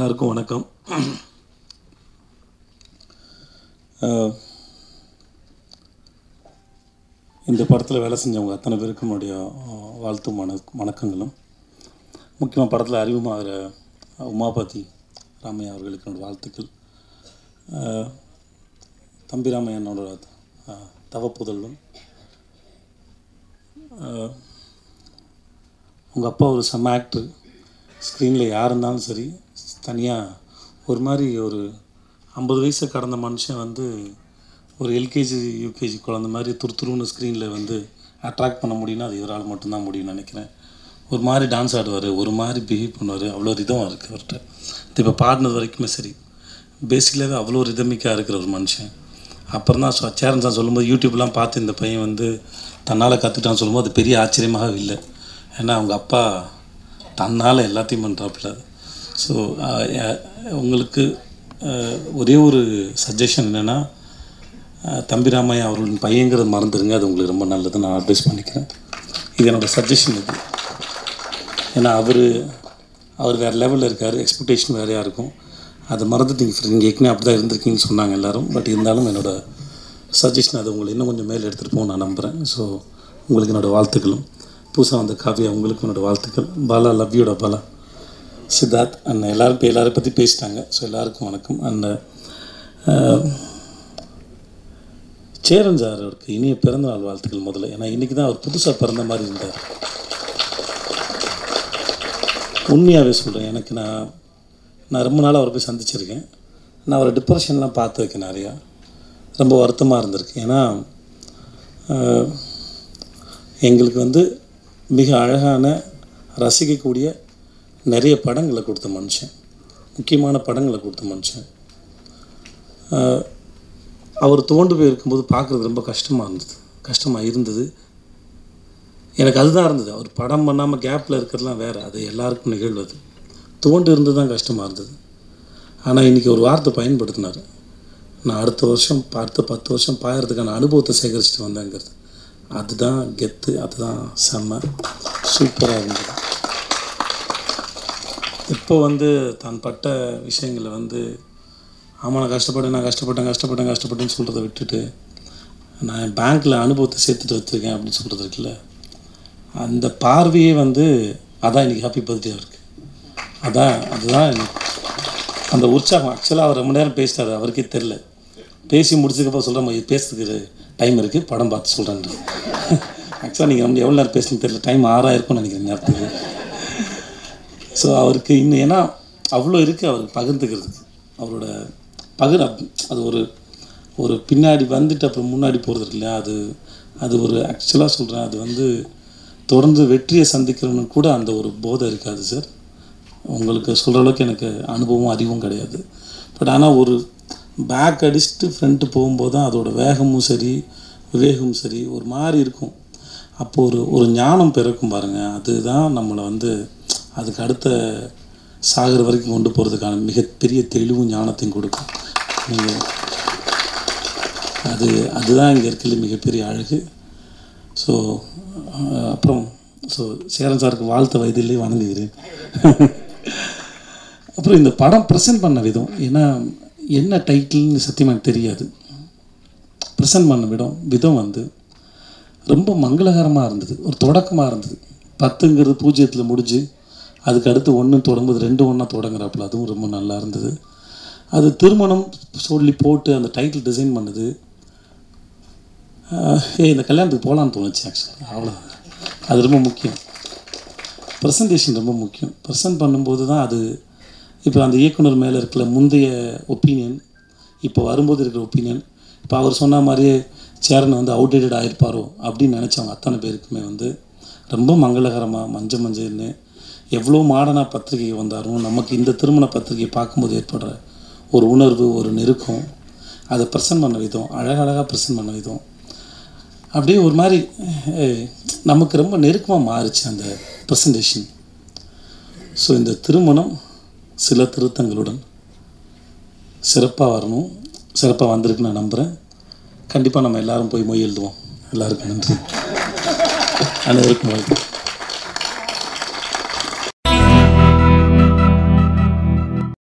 எல்லாருக்கும் வணக்கம். இந்த படத்தில் வேலை செஞ்சவங்க அத்தனை பேருக்கு என்னுடைய வாழ்த்து வாழ்த்தும் வணக்கங்களும். முக்கியமாக படத்தில் அறிமுகமாகிற உமாபதி ராமையா அவர்களுக்கு என்னோடய வாழ்த்துக்கள். தம்பி ராமையனோட தவப்புதல்வன். உங்கள் அப்பா ஒரு செம்ம ஆக்டர் ஸ்க்ரீனில் யார் இருந்தாலும் சரி தனியாக ஒரு மாதிரி ஒரு ஐம்பது வயசை கடந்த மனுஷன் வந்து ஒரு எல்கேஜி யூகேஜி குழந்த மாதிரி துருத்துருன்னு ஸ்க்ரீனில் வந்து அட்ராக்ட் பண்ண முடியும்னா அது இவரால் மட்டும்தான் முடியும்னு நினைக்கிறேன். ஒரு மாதிரி டான்ஸ் ஆடுவார் ஒரு மாதிரி பிஹேவ் பண்ணுவார் அவ்வளோ ரிதம் இருக்குது அவர்கிட்ட. இப்போ பாடினது வரைக்குமே சரி. பேசிக்கலாகவே அவ்வளோ ரிதமிக்காக இருக்கிற ஒரு மனுஷன். அப்புறம் தான் சேரன் சார் சொல்லும்போது யூடியூப்லாம் பார்த்து இந்த பையன் வந்து தன்னால் கற்றுட்டான்னு சொல்லும்போது அது பெரிய ஆச்சரியமாக இல்லை. ஏன்னா அவங்க அப்பா தன்னால் எல்லாத்தையும் பண்ணுறாப்புல ஸோ uh, உங்களுக்கு uh, ஒரே ஒரு சஜஷன் என்னென்னா uh, தம்பி ராமையா அவர்களின் பையங்கிறத மறந்துடுங்க அது உங்களுக்கு ரொம்ப நல்லது. நான் அட்வைஸ் பண்ணிக்கிறேன். இது என்னோடய சஜஷன் இது. ஏன்னா அவர் அவர் வேறு லெவலில் இருக்கார். எக்ஸ்பெக்டேஷன் வேறையாக இருக்கும் அதை மறந்துட்டீங்க ஃப்ரெண்ட் நீங்கள் ஏற்கனவே அப்படி தான் இருந்திருக்கீங்கன்னு சொன்னாங்க எல்லோரும். பட் இருந்தாலும் என்னோடய சஜஷன் அது உங்களை இன்னும் கொஞ்சம் மேலே எடுத்துகிட்டு போக நான் நம்புகிறேன் ஸோ உங்களுக்கு என்னோடய வாழ்த்துக்களும். புதுசாக வந்த காவியா உங்களுக்கு என்னோடய வாழ்த்துக்கள். பாலா லவ்யூடா பாலா. சித்தார்த் அண்ட் எல்லோரும் இப்போ எல்லோரும் பற்றி பேசிட்டாங்க. ஸோ எல்லாருக்கும் வணக்கம். அண்ட் சேரன் அவருக்கு இனிய பிறந்தநாள் வாழ்த்துக்கள் முதல்ல. ஏன்னா இன்றைக்கி தான் அவர் புதுசாக பிறந்த மாதிரி இருந்தார். உண்மையாகவே சொல்கிறேன் எனக்கு நான் நான் ரொம்ப நாளாக அவரை போய் சந்திச்சிருக்கேன். நான் அவரை டிப்ரெஷன்லாம் பார்த்துருக்கேன் நிறையா. ரொம்ப வருத்தமாக இருந்திருக்கு. ஏன்னா எங்களுக்கு வந்து மிக அழகான ரசிக்கக்கூடிய நிறைய படங்களை கொடுத்த மனுஷன் முக்கியமான படங்களை கொடுத்த மனுஷன். அவர் தோண்டு போயிருக்கும்போது பார்க்குறது ரொம்ப கஷ்டமாக இருந்தது. கஷ்டமாக இருந்தது. எனக்கு அதுதான் இருந்தது. அவர் படம் பண்ணாமல் கேப்பில் இருக்கிறதுலாம் வேறு. அது எல்லாருக்கும் நிகழ்வது தோண்டு இருந்து தான் கஷ்டமாக இருந்தது. ஆனால் இன்றைக்கி ஒரு வார்த்தை பயன்படுத்தினார். நான் அடுத்த வருஷம் அடுத்த பத்து வருஷம் பாயறதுக்கான அனுபவத்தை சேகரிச்சுட்டு வந்தேங்கிறது. அதுதான் கெத்து அதுதான் செம்ம. சூப்பராக இருந்தது. இப்போ வந்து தான் பட்ட விஷயங்களை வந்து ஆமாம் நான் கஷ்டப்பட்டேன் நான் கஷ்டப்பட்டேன் கஷ்டப்பட்டேன் கஷ்டப்பட்டேன்னு சொல்கிறத விட்டுட்டு நான் பேங்க்கில் அனுபவத்தை சேர்த்துட்டு வச்சுருக்கேன் அப்படின்னு சொல்கிறது இருக்குல்ல. அந்த பார்வையே வந்து அதான் இன்றைக்கி ஹாப்பி பர்த்டே அவருக்கு அதான் அதுதான் அந்த உற்சாகம். ஆக்சுவலாக அவர் ரொம்ப நேரம் பேசிட்டார் அவருக்கே தெரில பேசி முடிச்சதுக்கப்புறம் சொல்கிறேன் பேசுறதுக்கு டைம் இருக்குது படம் பார்த்து சொல்கிறேன் ஆக்சுவலாக நீங்கள் ரொம்ப எவ்வளோ நேரம் பேசுன்னு தெரியல. டைம் ஆறாயிருக்கும்னு நினைக்கிறேன் நேரத்துக்கு. ஸோ அவருக்கு இன்னும் ஏன்னா அவ்வளோ இருக்குது அவருக்கு பகிர்ந்துக்கிறதுக்கு. அவரோட பகிர் அது ஒரு ஒரு பின்னாடி வந்துட்டு அப்புறம் முன்னாடி போகிறது இருக்கு இல்லையா அது அது ஒரு ஆக்சுவலாக சொல்கிறேன் அது வந்து தொடர்ந்து வெற்றியை சந்திக்கிறவனுக்கு கூட அந்த ஒரு போதை இருக்காது சார் உங்களுக்கு சொல்கிற அளவுக்கு எனக்கு அனுபவம் அறிவும் கிடையாது. பட் ஆனால் ஒரு பேக் அடிச்சுட்டு ஃப்ரண்ட்டு போகும்போது தான் அதோட வேகமும் சரி விவேகமும் சரி ஒரு மாதிரி இருக்கும். அப்போது ஒரு ஒரு ஞானம் பிறக்கும் பாருங்கள் அதுதான் நம்மளை வந்து அதுக்கு அடுத்த சாகர் வரைக்கும் கொண்டு போகிறதுக்கான மிகப்பெரிய தெளிவும் ஞானத்தையும் கொடுக்கும். நீங்கள் அது அதுதான் இங்கே இருக்கிற மிகப்பெரிய அழகு. ஸோ அப்புறம் ஸோ சேரன் சாருக்கு வாழ்த்த வயதிலே வணங்குகிறேன். அப்புறம் இந்த படம் ப்ரெசென்ட் பண்ண விதம் ஏன்னா என்ன டைட்டில்னு சத்தியமாக எனக்கு தெரியாது. ப்ரெசென்ட் பண்ண விடம் விதம் வந்து ரொம்ப மங்களகரமாக இருந்தது ஒரு தொடக்கமாக இருந்தது. பத்துங்கிறது பூஜ்ஜியத்தில் முடிஞ்சு அதுக்கு அடுத்து ஒன்று தொடங்கும்போது ரெண்டு ஒன்றா தொடங்குறாப்புல. அதுவும் ரொம்ப நல்லா இருந்தது. அது திருமணம் சொல்லி போட்டு அந்த டைட்டில் டிசைன் பண்ணுது. ஏ இந்த கல்யாணத்துக்கு போகலான்னு தோணுச்சு ஆக்சுவலாக அவ்வளோ அது ரொம்ப முக்கியம். ப்ரெசன்டேஷன் ரொம்ப முக்கியம். ப்ரெசன்ட் பண்ணும்போது தான் அது இப்போ அந்த இயக்குனர் மேலே இருக்கிற முந்தைய ஒப்பீனியன் இப்போ வரும்போது இருக்கிற ஒப்பீனியன் இப்போ அவர் சொன்ன மாதிரியே சேரன் வந்து அவுடேட்டட் ஆகிருப்பாரோ அப்படின்னு நினச்சவங்க அத்தனை பேருக்குமே வந்து ரொம்ப மங்களகரமாக மஞ்ச மஞ்சள்னு எவ்வளோ மாடனாக பத்திரிகை வந்தாலும் நமக்கு இந்த திருமண பத்திரிகையை பார்க்கும்போது ஏற்படுற ஒரு உணர்வு ஒரு நெருக்கம் அதை ப்ரெசன்ட் பண்ண விதம் அழகழகாக ப்ரெசன்ட் பண்ண விதம். அப்படியே ஒரு மாதிரி நமக்கு ரொம்ப நெருக்கமாக மாறுச்சு அந்த ப்ரெசன்டேஷன் ஸோ இந்த திருமணம் சில திருத்தங்களுடன் சிறப்பாக வரணும். சிறப்பாக வந்திருக்கு நான் நம்புகிறேன் கண்டிப்பாக நம்ம எல்லாரும் போய் மொய் எழுதுவோம். எல்லாருக்கும் நன்றி. அனைவருக்கும் வாழ்க்கை